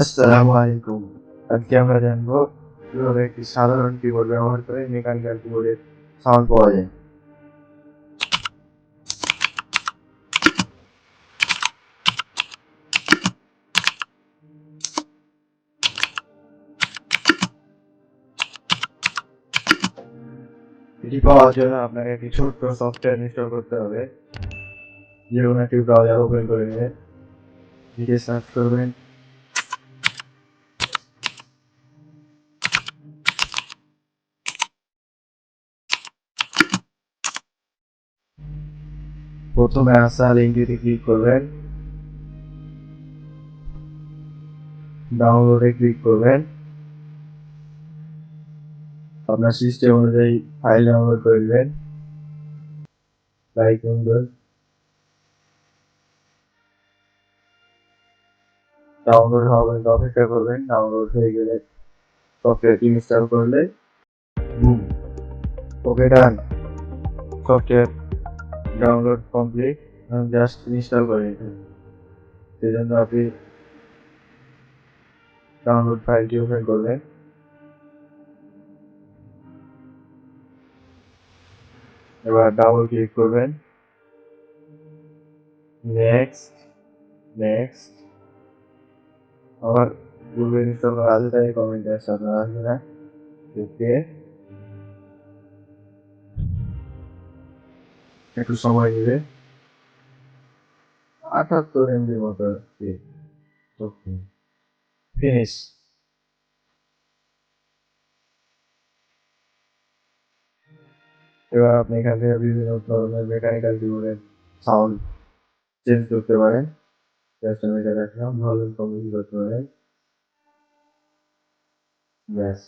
আসসালামু আলাইকুম। আজকে আমরা জানব কীভাবে একটি সাধারণ কিবোর্ড ব্যবহার করে মেকানিক্যাল কিবোর্ডের সাউন্ড পাওয়া যায়। এটি পাওয়ার জন্য আপনাকে একটি ছোট্ট সফটওয়্যার ইনস্টল করতে হবে। যে কোনো একটি ব্রাউজার ওপেন করে নিয়ে সার্চ করবেন। প্রথমে আসা লিঙ্কটিতে ক্লিক করবেন। ডাউনলোডে ক্লিক করবেন। আপনার সিস্টেম অনুযায়ী ফাইল ডাউনলোড করে দেবেন লাইক ডাউনলোড হওয়া পর্যন্ত অপেক্ষা করবেন। ডাউনলোড হয়ে গেলে সফটওয়্যার ইনস্টল করলে okay done software download complete just install করে নিতে সেজন্য আপনি ডাউনলোড ফাইলটি ওপেন করবেন। এবার ডাবল ক্লিক করবেন। নেক্সট নেক্সট আবার পূর্বে ইনস্টল করা আছে তাই কমেন্ট আসছে আপনার আসবে না। একটু সময় নেবে। আটাত্তর এমবির মতো ফিনিশ এবার আপনি এখান থেকে বিভিন্ন ধরনের মেকানিক্যাল কিবোর্ডের সাউন্ড চেঞ্জ করতে পারেন। জাস্ট আমি এটা রাখলাম ভালো কমিউনিকেট করতে পারেন। ব্যাস